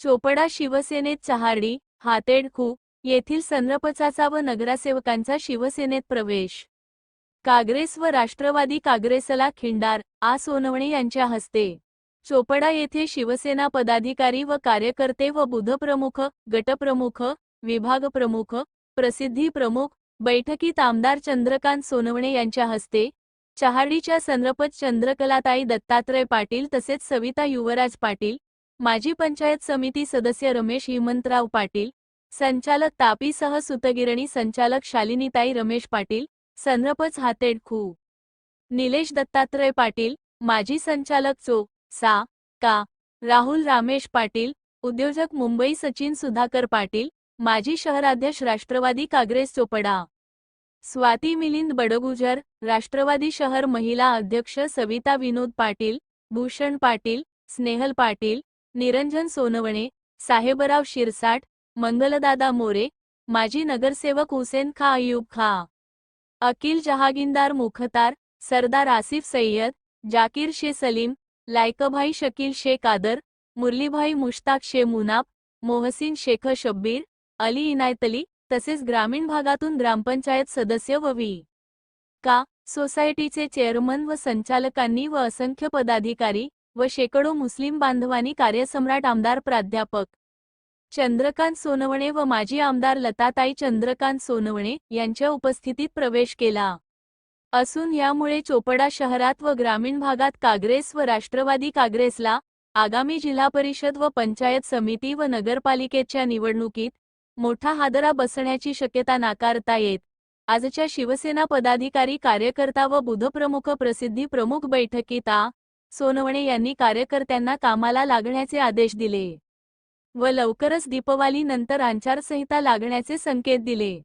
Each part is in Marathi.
चोपडा शिवसेनेत चहाडी हातेडखू येथील संरपचाचा व नगरासेवकांचा शिवसेनेत प्रवेश. काँग्रेस व राष्ट्रवादी काँग्रेसला खिंडार आ. सोनवणे यांच्या हस्ते. चोपडा येथे शिवसेना पदाधिकारी व कार्यकर्ते व बुधप्रमुख गटप्रमुख विभागप्रमुख प्रसिद्धी प्रमुख बैठकीत आमदार चंद्रकांत सोनवणे यांच्या हस्ते. चहाडीच्या संरपत चंद्रकलाताई दत्तात्रय पाटील तसेच सविता युवराज पाटील माजी पंचायत समिती सदस्य रमेश हिमंतराव पाटील संचालक तापीसह सुतगिरणी संचालक शालिनीताई रमेश पाटील संरपच हातेडखू निलेश दत्तात्रय पाटील माजी संचालक चो. सा. का. राहुल रामेश पाटील उद्योजक मुंबई सचिन सुधाकर पाटील माजी शहराध्यक्ष राष्ट्रवादी काँग्रेस चोपडा. स्वाती मिलिंद बडगुजर राष्ट्रवादी शहर महिला अध्यक्ष सविता विनोद पाटील भूषण पाटील स्नेहल पाटील निरंजन सोनवणे साहेबराव शिरसाट मंगलदादा मोरे माजी नगरसेवक हुसेन खा अयूब खा. अकिल जहागीरदार मुखतार सरदार आसिफ सय्यद जाकीर शे सलीम लायकभाई शकील शेख आदर मुरलीभाई मुश्ताक शे मुनाफ मोहसिन शेख शब्बीर अली इनायतली तसेच ग्रामीण भागातून ग्रामपंचायत सदस्य व व्ही. का सोसायटीचे चेअरमन व संचालकांनी व असंख्य पदाधिकारी व शेकडो मुस्लिम बांधवांनी कार्यसम्राट आमदार प्राध्यापक चंद्रकांत सोनवणे व माजी आमदार लताताई चंद्रकांत सोनवणे यांच्या उपस्थितीत प्रवेश केला. असून यामुळे चोपडा शहरात व ग्रामीण भागात काँग्रेस व राष्ट्रवादी काँग्रेसला आगामी जिल्हा परिषद व पंचायत समिती व नगरपालिकेच्या निवडणुकीत मोठा हादरा बसण्याची शक्यता नाकारता येत. आजच्या शिवसेना पदाधिकारी कार्यकर्ता व बुधप्रमुख प्रसिद्धी प्रमुख बैठकीत आ. सोनवणे यांनी कार्यकर्त्यांना कामाला लागण्याचे आदेश दिले व लवकरच दीपवाली नंतर आचारसंहिता लागण्याचे संकेत दिले.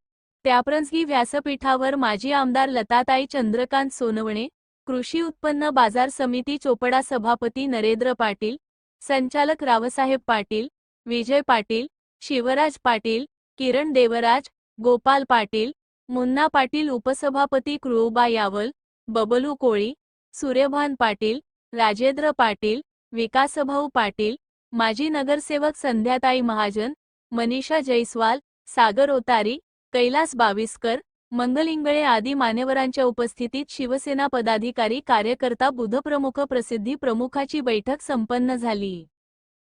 त्याप्रसंगी व्यासपीठावर माजी आमदार लताताई चंद्रकांत सोनवणे कृषी उत्पन्न बाजार समिती चोपडा सभापती नरेंद्र पाटील संचालक रावसाहेब पाटील विजय पाटील शिवराज पाटील किरण देवराज गोपाल पाटील मुन्ना पाटील उपसभापती क्रुबा यावल बबलू कोळी सूर्यभान पाटील राजेंद्र पाटील विकासभाऊ पाटील माजी नगरसेवक संध्याताई महाजन मनीषा जैस्वाल सागर ओतारी कैलास बाविस्कर मंगल इंगळे आदी मान्यवरांच्या उपस्थितीत शिवसेना पदाधिकारी कार्यकर्ता बुधप्रमुख प्रसिद्धी प्रमुखाची बैठक संपन्न झाली.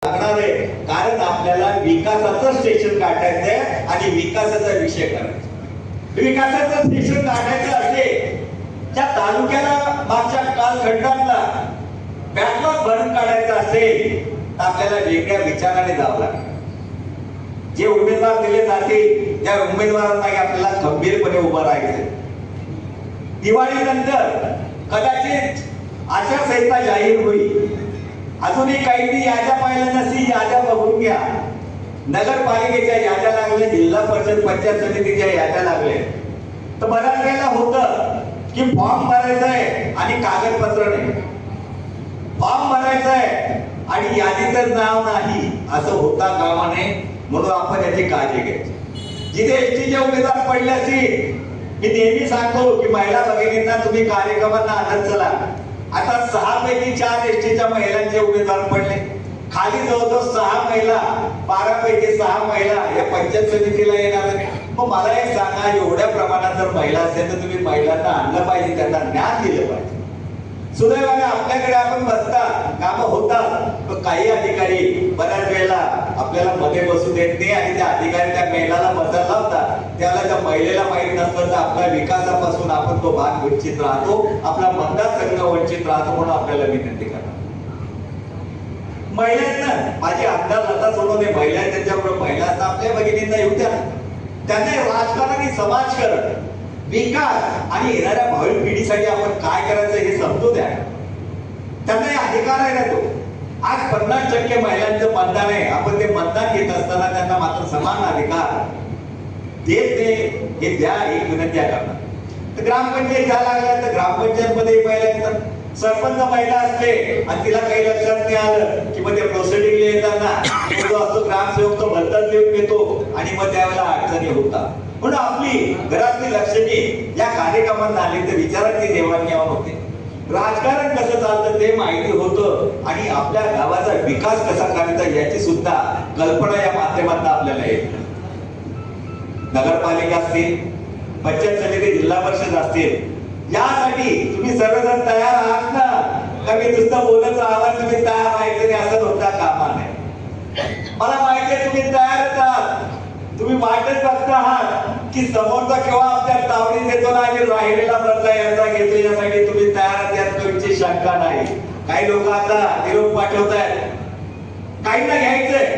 कारण आपल्याला विकासाचं स्टेशन काढायचंय आणि विकासाचा विषय करायचा. विकासाचं स्टेशन काढायचं असेल त्या तालुक्याला मागच्या कालखंडातला बॅकलॉग असेल तर आपल्याला वेगळ्या विचाराने जावं लागेल. जे उमेदवार दिले जातील त्या उमेदवारांना आपल्याला खंबीरपणे उभं राहायचं दिवाळीनंतर कदाचित आचारसंहिता जाहीर होईल. अजूनही काही याद्या पाहिल्या नसतील याद्या बघून घ्या. नगरपालिकेच्या याद्या लागल्या जिल्हा परिषद पंचायत समितीच्या याद्या लागल्या. तर बऱ्याच वेळेला होतं की फॉर्म भरायचा आहे आणि कागदपत्र नाही. फॉर्म भरायचा आहे आणि यादीचं नाव नाही असं होता कामा नये म्हणून आपण याची काळजी घ्यायची. जिथे एसटीचे उमेदवार पडले असतील मी नेहमी सांगतो की महिला भगिनींना तुम्ही कार्यक्रमांना आणत चला. आता सहा पैकी चार एसटीच्या महिलांचे उमेदवार पडले. खाली जवळजवळ सहा महिला बारा पैकी सहा महिला या पंचायत समितीला येणार मग मला एक सांगा एवढ्या प्रमाणात जर महिला असेल तर तुम्ही महिलांना आणलं पाहिजे त्यांना ज्ञान दिलं पाहिजे. सुदैवाने आपल्याकडे आपण बघता काम होतात पण काही अधिकारी बऱ्याच वेळेला आपल्याला मध्ये बसू देत नाही आणि त्या अधिकारी त्या महिलाला मजल लावतात. त्याला त्या महिलेला माहीत नसतं तर आपल्या विकासापासून आपण तो भाग वंचित राहतो आपला मतदारसंघ वंचित राहतो म्हणून आपल्याला विनंती करतो महिलांना माझे आमदार लता सोडवणे महिला त्यांच्याबरोबर महिला आपल्या भगिनींना येऊ द्या त्यांना राजकारण आणि समाजकारण विकास आणि येणाऱ्या भावी पिढीसाठी आपण काय करायचं हे समजू द्या. त्यांना हे अधिकार आहे ना तो. आज पन्नास टक्के महिलांचं मतदान आहे. आपण ते मतदान घेत असताना त्यांना मात्र समान अधिकार. देत नाही. हे द्या एक विनंती करणार तर ग्रामपंचायत घ्या लागल्या तर ग्रामपंचायत मध्ये पहिल्या सरपंच महिला असते. आणि तिला काही लक्षात नाही आलं की मग ते प्रोसिडिंग येताना तो असतो ग्रामसेवक तो भलताच लिहून घेतो. आणि मग त्यावेळेला अडचणी होतात. म्हणून आपली घरात लक्षणी या कार्यक्रमात आले तर विचारांची देवाणघेवाण होते. राजकारण कसं चालतं ते माहिती होतं आणि आपल्या गावाचा विकास कसा करायचा याची सुद्धा कल्पना या माध्यमातून आपल्याला येते नगरपालिका असतील पंचायत समिती जिल्हा परिषद असतील यासाठी तुम्ही सर्वजण तयार आहात ना? का मी नुसतं बोलत आवाज तुम्ही तयार व्हायचं असं होता कामा नाही. मला माहिती आहे तुम्ही तयार तुम्ही वाटत बघता आहात की समोरचा केव्हा आपल्या तावडीत येतो ना आणि राहिलेला बदला याचा घेतो यासाठी तुम्ही तयार आहात तुमची शंका नाही. काही लोक आता निरोप पाठवत आहेत काहींना घ्यायचंय.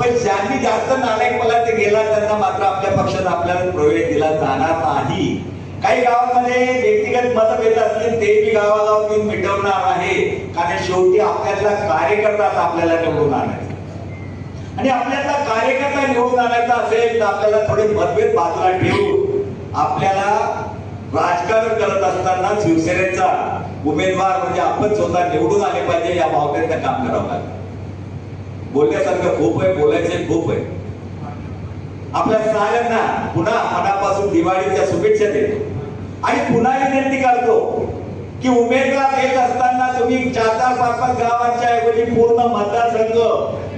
पण ज्यांनी जास्त नालायक मला ते गेला त्यांना मात्र आपल्या पक्षात आपल्याला प्रवेश दिला जाणार नाही. काही गावामध्ये व्यक्तिगत मतभेद असतील ते मी गावागाव मिटवणार आहे. कारण शेवटी आपल्यातला कार्यकर्ताच आपल्याला निवडून आणायचा. आणि आपल्याला कार्यकर्ता निवडून आणायचा असेल तर आपल्याला थोडे मतभेद बाजूला ठेवून आपल्याला राजकारण करत असताना शिवसेनेचा उमेदवार म्हणजे आपण स्वतः निवडून आले पाहिजे या भावनेचं काम करावं लागेल. बोलण्यासारखं खूप आहे बोलायचे खूप आहे. आपल्या सगळ्यांना पुन्हा मनापासून दिवाळीच्या शुभेच्छा देतो. आणि पुन्हा विनंती करतो की उमेदवार येत असताना तुम्ही चार चार पाच पाच गावांच्या ऐवजी पूर्ण मतदारसंघ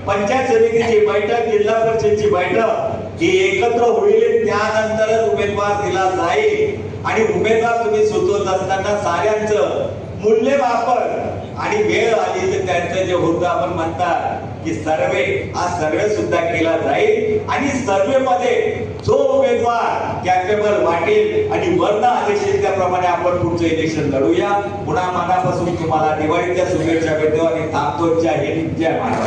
पंचायत समितीची बैठक जिल्हा परिषदची बैठक ही एकत्र होईल त्यानंतरच उमेदवार दिला जाईल. आणि उमेदवार तुम्ही सुचवत असताना साऱ्यांचं मूल्यमापन आणि वेळ आली तर त्यांचं जे होतं आपण म्हणतात की सर्वे हा सर्वे सुद्धा केला जाईल. आणि सर्वे मध्ये जो उमेदवार कॅपेबल वाटेल आणि वर्ण आदेशित त्याप्रमाणे आपण पुढचं इलेक्शन लढूया. पुन्हा मनापासून तुम्हाला दिवाळीच्या शुभेच्छा भेटतो आणि थांबतो. जय हिंद जय महाराष्ट्र.